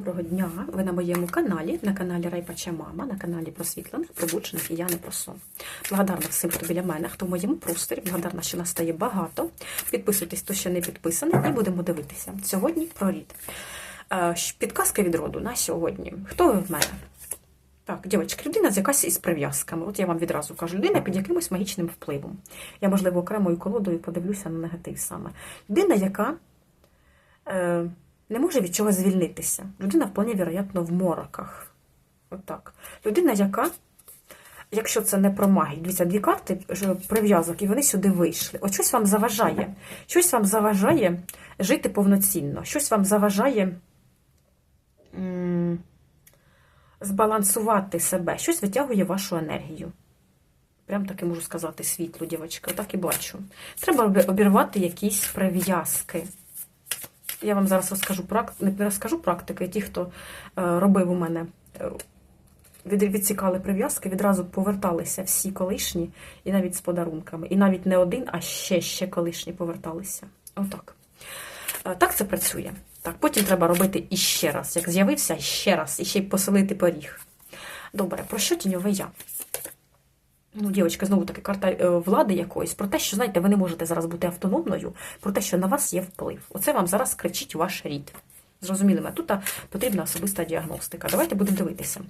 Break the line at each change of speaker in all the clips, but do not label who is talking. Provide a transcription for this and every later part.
Доброго дня! Ви на моєму каналі, на каналі Райпача Мама, на каналі просвітлених, пробуджених і я не про сон. Благодарна всім, хто біля мене, хто в моєму просторі. Благодарна, що нас стає багато. Підписуйтесь, хто ще не підписаний, і будемо дивитися. Сьогодні про рід. Е, Підказка від роду на сьогодні. Хто ви в мене? Так, дівчатки, людина з якась із прив'язками. От я вам відразу кажу, людина під якимось магічним впливом. Я, можливо, окремою колодою подивлюся на негатив саме. Людина, яка е, не може від чого звільнитися. Людина вполне вероятно в мороках. Отак. Людина, яка, якщо це не про магію, дивіться, дві карти прив'язок, і вони сюди вийшли. От щось вам заважає. Щось вам заважає жити повноцінно, щось вам заважає. збалансувати себе, щось витягує вашу енергію. Прям таки можу сказати світло, дівчатка, так і бачу. Треба обірвати якісь прив'язки. Я вам зараз розкажу не розкажу практики. Ті, хто е, робив у мене, е, відсікали прив'язки, відразу поверталися всі колишні, і навіть з подарунками. І навіть не один, а ще ще колишні поверталися. Отак. Е, Так це працює. Так, потім треба робити іще раз. Як з'явився, ще раз, і ще й поселити поріг. Добре, про що тіньове я? Ну, дівчатка, знову таки, карта е, влади якоїсь, про те, що, знаєте, ви не можете зараз бути автономною, про те, що на вас є вплив. Оце вам зараз кричить ваш рід. Зрозуміли мене? Тут потрібна особиста діагностика. Давайте будемо дивитися.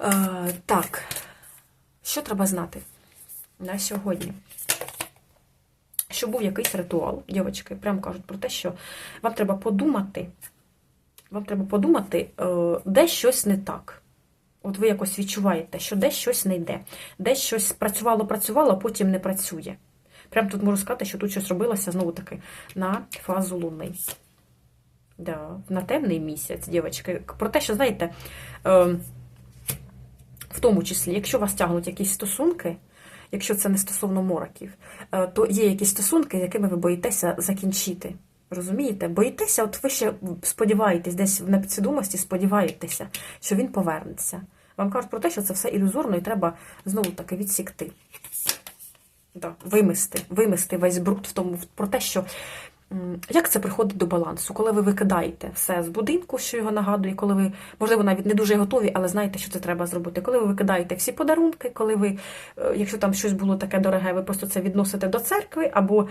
Е, так, що треба знати на сьогодні? Що був якийсь ритуал, дівчатки, прямо кажуть про те, що вам треба подумати, вам треба подумати, е, де щось не так. От ви якось відчуваєте, що десь щось не йде, десь щось працювало, працювало, а потім не працює. Прям тут можу сказати, що тут щось робилося знову таки на фазу луни. Да, на темний місяць, дівчатки. Про те, що, знаєте, е, в тому числі, якщо вас тягнуть якісь стосунки, якщо це не стосовно мороків, е, то є якісь стосунки, якими ви боїтеся закінчити. Розумієте? Боїтеся, от ви ще сподіваєтесь, десь в непідсвідомості сподіваєтеся, що він повернеться. Вам кажуть про те, що це все ілюзорно і треба знову таки відсікти. Да, вимести, вимести весь бруд в тому, про те, що як це приходить до балансу, коли ви викидаєте все з будинку, що його нагадує, коли ви, можливо, навіть не дуже готові, але знаєте, що це треба зробити. Коли ви викидаєте всі подарунки, коли ви, е, якщо там щось було таке дороге, ви просто це відносите до церкви, або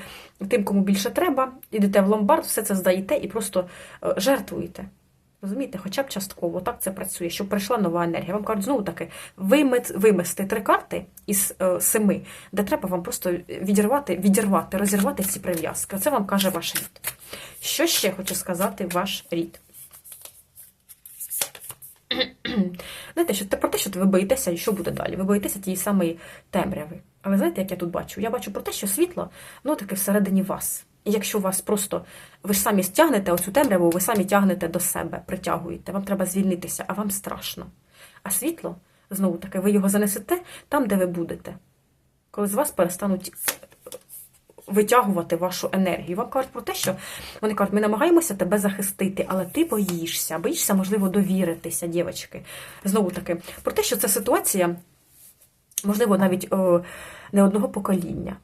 тим, кому більше треба, ідете в ломбард, все це здаєте і просто е, жертвуєте. Розумієте, хоча б частково так це працює, щоб прийшла нова енергія. Вам кажуть, знову таки, вимести три карти із е, семи, де треба вам просто відірвати, відірвати, розірвати ці прив'язки. Це вам каже ваш рід. Що ще хочу сказати ваш рід? Знаєте, що про те, що ви боїтеся, і що буде далі? Ви боїтеся тієї самої темряви. Але знаєте, як я тут бачу? Я бачу про те, що світло, ну таке всередині вас. І якщо вас просто ви ж самі стягнете оцю темряву, ви самі тягнете до себе, притягуєте, вам треба звільнитися, а вам страшно. А світло, знову таки, ви його занесете там, де ви будете. Коли з вас перестануть витягувати вашу енергію. Вам кажуть про те, що вони кажуть, ми намагаємося тебе захистити, але ти боїшся, боїшся, можливо, довіритися, дівчатки. Знову таки, про те, що ця ситуація, можливо, навіть о, не одного покоління.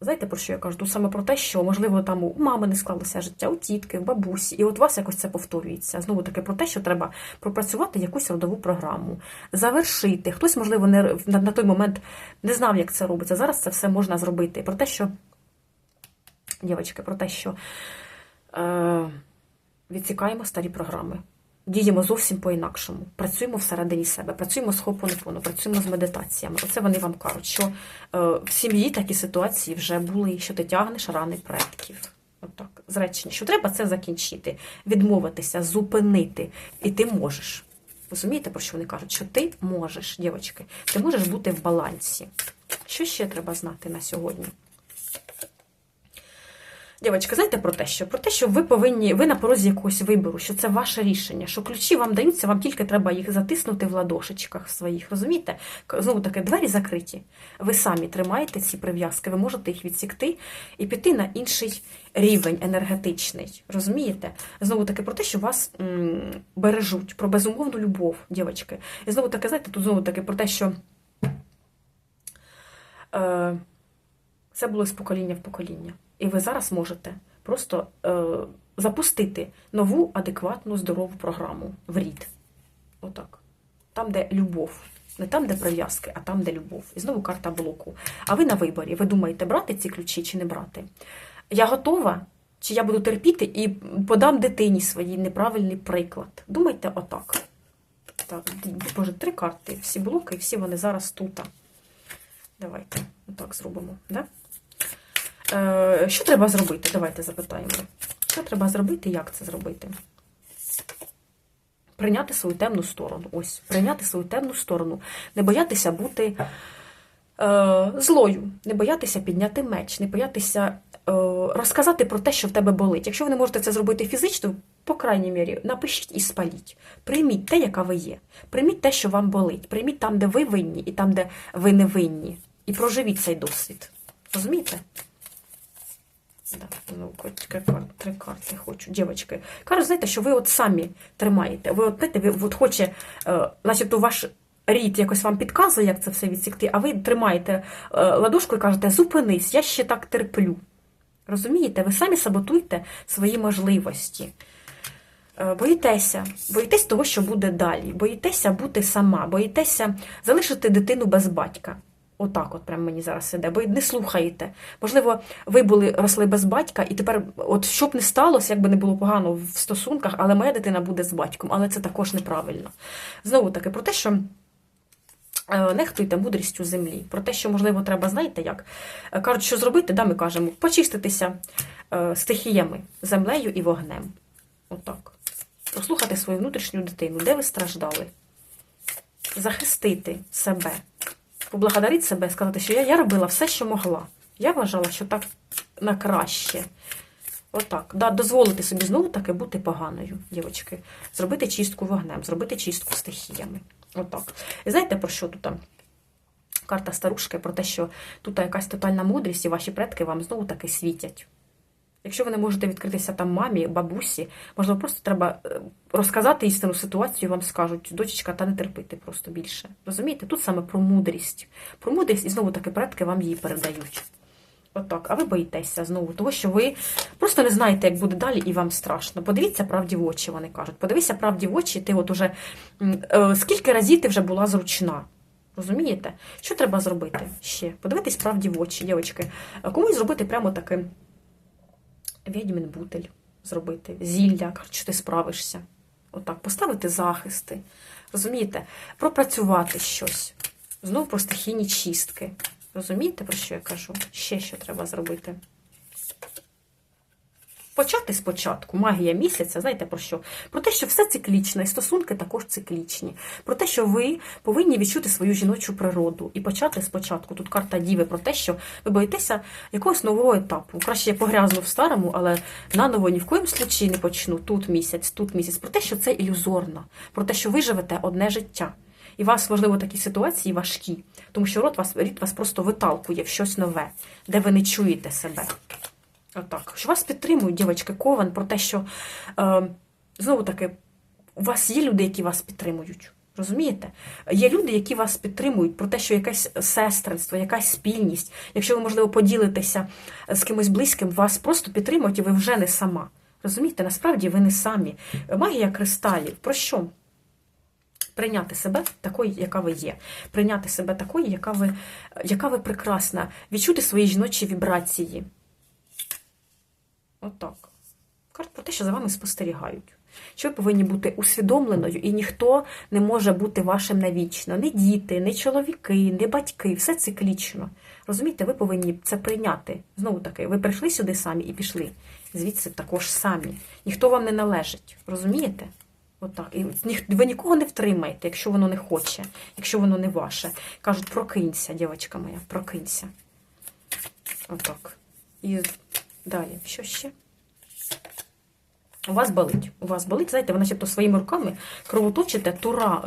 Знаєте, про що я кажу? Тут саме про те, що, можливо, там у мами не склалося життя, у тітки, в бабусі, і от у вас якось це повторюється. Знову таки про те, що треба пропрацювати якусь родову програму, завершити. Хтось, можливо, не на, на той момент не знав, як це робиться. Зараз це все можна зробити. Про те, що, дівчатки, про те, що е, відсікаємо старі програми. Діємо зовсім по-інакшому. Працюємо всередині себе, працюємо з хопонопону, працюємо з медитаціями. Оце вони вам кажуть, що е, в сім'ї такі ситуації вже були, що ти тягнеш рани предків. Отак, зречення, що треба це закінчити, відмовитися, зупинити. І ти можеш. Розумієте, про що вони кажуть? Що ти можеш, дівчатки, ти можеш бути в балансі. Що ще треба знати на сьогодні? Дівчатка, знаєте про те, що про те, що ви повинні, ви на порозі якогось вибору, що це ваше рішення, що ключі вам даються, вам тільки треба їх затиснути в ладошечках своїх. Розумієте? Знову таки, двері закриті. Ви самі тримаєте ці прив'язки, ви можете їх відсікти і піти на інший рівень енергетичний. Розумієте? Знову таки про те, що вас м, бережуть, про безумовну любов, дівчатки. І знову таки, знаєте, тут знову таки про те, що. Е, це було з покоління в покоління. І ви зараз можете просто е, запустити нову адекватну здорову програму в рід. Отак. Там, де любов. Не там, де прив'язки, а там, де любов. І знову карта блоку. А ви на виборі. Ви думаєте, брати ці ключі чи не брати? Я готова, чи я буду терпіти і подам дитині своїй неправильний приклад. Думайте отак. Так, боже, три карти. Всі блоки, всі вони зараз тут. Давайте отак зробимо. Да? Е, що треба зробити? Давайте запитаємо. Що треба зробити, як це зробити? Прийняти свою темну сторону. Ось, прийняти свою темну сторону. Не боятися бути е, злою, не боятися підняти меч, не боятися е, розказати про те, що в тебе болить. Якщо ви не можете це зробити фізично, по крайній мірі, напишіть і спаліть. Прийміть те, яка ви є. Прийміть те, що вам болить. Прийміть там, де ви винні, і там, де ви не винні. І проживіть цей досвід. Розумієте? Ну, три карти хочу. Дівчатки. Кажуть, знаєте, що ви от самі тримаєте. Ви от, знаєте, ви от хоче, е, начебто ваш рід якось вам підказує, як це все відсікти, а ви тримаєте е, ладошку і кажете, зупинись, я ще так терплю. Розумієте? Ви самі саботуєте свої можливості. Е, Боїтеся, боїтесь того, що буде далі. Боїтеся бути сама, боїтеся залишити дитину без батька. Отак, от прям мені зараз іде. Ви не слухаєте. Можливо, ви були росли без батька, і тепер, от що б не сталося, як би не було погано в стосунках, але моя дитина буде з батьком. Але це також неправильно. Знову таки, про те, що. е, Нехтуйте мудрістю землі. Про те, що, можливо, треба, знаєте як? Е, Кажуть, що зробити, да, ми кажемо, почиститися е, стихіями, землею і вогнем. Отак. Послухати свою внутрішню дитину, де ви страждали, захистити себе, поблагодарити себе, сказати, що я, я робила все, що могла. Я вважала, що так на краще. Отак. Да, дозволити собі знову таки бути поганою, дівчатки. Зробити чистку вогнем, зробити чистку стихіями. Отак. І знаєте, про що тут? Карта старушки про те, що тут якась тотальна мудрість, і ваші предки вам знову таки світять. Якщо ви не можете відкритися там мамі, бабусі, можливо, просто треба е, розказати істинну ситуацію, вам скажуть, дочечка, та не терпити просто більше. Розумієте? Тут саме про мудрість. Про мудрість, і знову таки предки вам її передають. Отак, а ви боїтеся знову того, що ви просто не знаєте, як буде далі, і вам страшно. Подивіться правді в очі, вони кажуть. Подивися правді в очі, ти от уже е, скільки разів ти вже була зручна. Розумієте? Що треба зробити ще? Подивитись правді в очі, дівчатки. Комусь зробити прямо таким відьмін бутель зробити, зілля, кажуть, ти справишся. Отак, поставити захисти. Розумієте? Пропрацювати щось. Знову про стихійні чистки. Розумієте, про що я кажу? Ще що треба зробити? Почати спочатку, магія місяця, знаєте про що? Про те, що все циклічне, і стосунки також циклічні. Про те, що ви повинні відчути свою жіночу природу і почати спочатку. Тут карта Діви про те, що ви боїтеся якогось нового етапу. Краще я погрязну в старому, але наново ні в коїм случаї не почну. Тут місяць, тут місяць. Про те, що це ілюзорно, про те, що ви живете одне життя. І вас, можливо, такі ситуації важкі, тому що род вас, рід вас просто виталкує в щось нове, де ви не чуєте себе. Отак. Що вас підтримують, дівчатки, ковен, про те, що е, знову таки, у вас є люди, які вас підтримують. Розумієте? Є люди, які вас підтримують про те, що якесь сестринство, якась спільність. Якщо ви, можливо, поділитеся з кимось близьким, вас просто підтримують, і ви вже не сама. Розумієте, насправді ви не самі. Магія кристалів. Про що? Прийняти себе такою, яка ви є. Прийняти себе такою, яка ви, яка ви прекрасна. Відчути свої жіночі вібрації. Отак. Кажуть про те, що за вами спостерігають. Що ви повинні бути усвідомленою, і ніхто не може бути вашим навічно. Не діти, не чоловіки, не батьки, все циклічно. Розумієте, ви повинні це прийняти. Знову таки, ви прийшли сюди самі і пішли. Звідси також самі. Ніхто вам не належить. Розумієте? Отак. І ви нікого не втримаєте, якщо воно не хоче, якщо воно не ваше. Кажуть, прокинься, дівчинка моя, прокинься. Отак. І далі, що ще? У вас болить. У вас болить, знаєте, ви начебто своїми руками кровоточите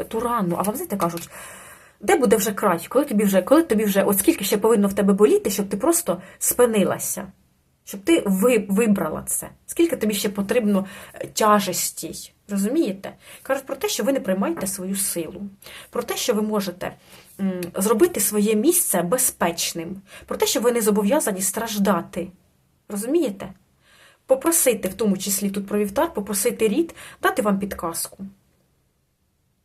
ту, рану, а вам, знаєте, кажуть, де буде вже край? Коли тобі вже, коли тобі вже, от скільки ще повинно в тебе боліти, щоб ти просто спинилася, щоб ти ви, вибрала це? Скільки тобі ще потрібно тяжесті? Розумієте? Кажуть про те, що ви не приймаєте свою силу, про те, що ви можете зробити своє місце безпечним, про те, що ви не зобов'язані страждати. Розумієте? попросити, в тому числі тут про вівтар, попросити рід дати вам підказку.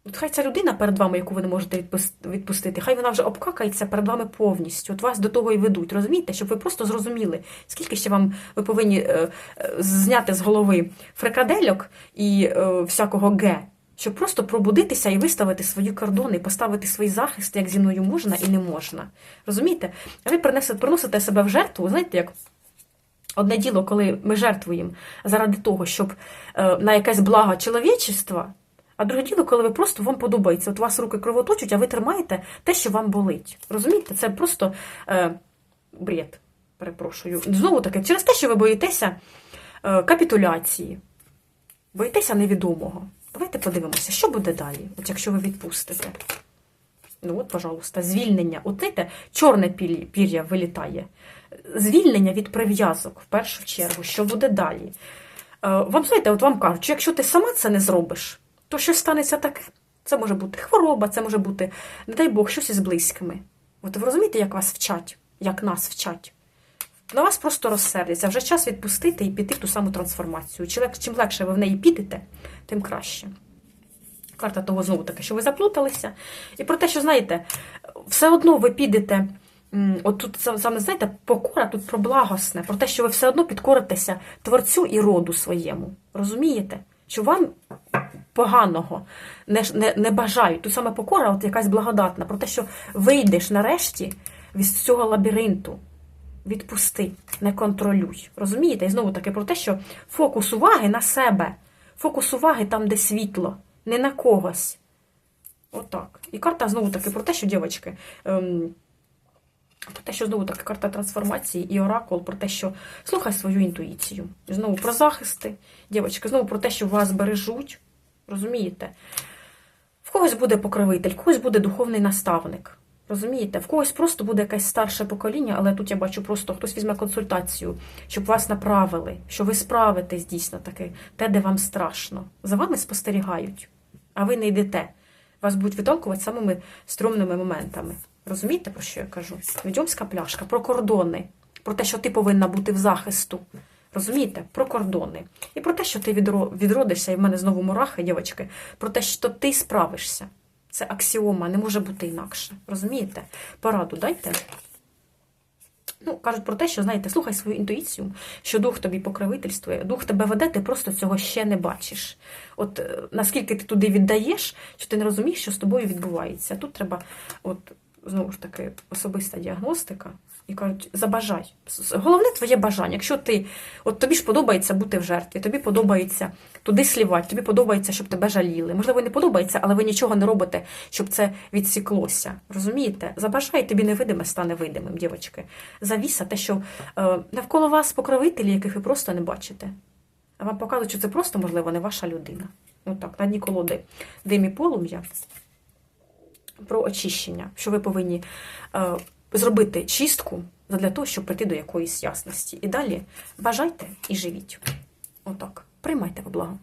От хай ця людина перед вами, яку ви не можете відпустити, хай вона вже обкакається перед вами повністю. От вас до того і ведуть, розумієте, щоб ви просто зрозуміли, скільки ще вам ви повинні е, е, зняти з голови фрикадельок і е, всякого ге, щоб просто пробудитися і виставити свої кордони, поставити свій захист, як зі мною можна і не можна. Розумієте? А ви приносите себе в жертву, знаєте, як. Одне діло, коли ми жертвуємо заради того, щоб е, на якесь благо чоловічества, а друге діло, коли ви просто вам подобається. От у вас руки кровоточать, а ви тримаєте те, що вам болить. Розумієте? Це просто е, бред. Перепрошую. Знову таки, через те, що ви боїтеся е, капітуляції, боїтеся невідомого. Давайте подивимося, що буде далі, от якщо ви відпустите. Ну от, пожалуйста, звільнення. От знаєте, чорне пір'я вилітає. Звільнення від прив'язок в першу чергу. Що буде далі? Е, Вам знаєте, от вам кажуть, що якщо ти сама це не зробиш, то що станеться таке? Це може бути хвороба, це може бути, не дай Бог, щось із близькими. От ви розумієте, як вас вчать, як нас вчать? На вас просто розсердяться. Вже час відпустити і піти в ту саму трансформацію. Чим легше ви в неї підете, тим краще. Карта того знову таки, що ви заплуталися. І про те, що, знаєте, все одно ви підете. От тут саме, знаєте, покора тут про благосне, про те, що ви все одно підкоритеся творцю і роду своєму. Розумієте? Що вам поганого не, не, не бажають. Тут саме покора, от якась благодатна, про те, що вийдеш нарешті від цього лабіринту. Відпусти, не контролюй. Розумієте? І знову таки про те, що фокус уваги на себе, фокус уваги там, де світло, не на когось. Отак. І карта знову таки про те, що, дівчатки, ем, про те, що знову таки карта трансформації і оракул, про те, що слухай свою інтуїцію. Знову про захисти, дівчатки, знову про те, що вас бережуть. Розумієте? В когось буде покровитель, в когось буде духовний наставник. Розумієте, в когось просто буде якесь старше покоління, але тут я бачу просто хтось візьме консультацію, щоб вас направили, що ви справитесь дійсно таки, те, де вам страшно. За вами спостерігають, а ви не йдете. Вас будуть витолкувати самими стрьомними моментами. Розумієте, про що я кажу? Відьомська пляшка, про кордони, про те, що ти повинна бути в захисту. Розумієте? Про кордони. І про те, що ти відродишся, і в мене знову мурахи, дівчатки, про те, що ти справишся. Це аксіома, не може бути інакше. Розумієте? Пораду дайте. Ну, кажуть про те, що, знаєте, слухай свою інтуїцію, що дух тобі покровительствує, дух тебе веде, ти просто цього ще не бачиш. От е, наскільки ти туди віддаєш, що ти не розумієш, що з тобою відбувається. Тут треба, от, знову ж таки, особиста діагностика. І кажуть, забажай. Головне твоє бажання. Якщо ти, от тобі ж подобається бути в жертві, тобі подобається туди слівати, тобі подобається, щоб тебе жаліли. Можливо, не подобається, але ви нічого не робите, щоб це відсіклося. Розумієте? Забажай, тобі невидиме стане видимим, дівчатки. Завіса, те, що е, навколо вас покровителі, яких ви просто не бачите. А вам показують, що це просто, можливо, не ваша людина. Отак, на дні колоди дим і полум'я про очищення, що ви повинні е, зробити чистку для того, щоб прийти до якоїсь ясності. І далі бажайте і живіть. Отак. Приймайте во благо.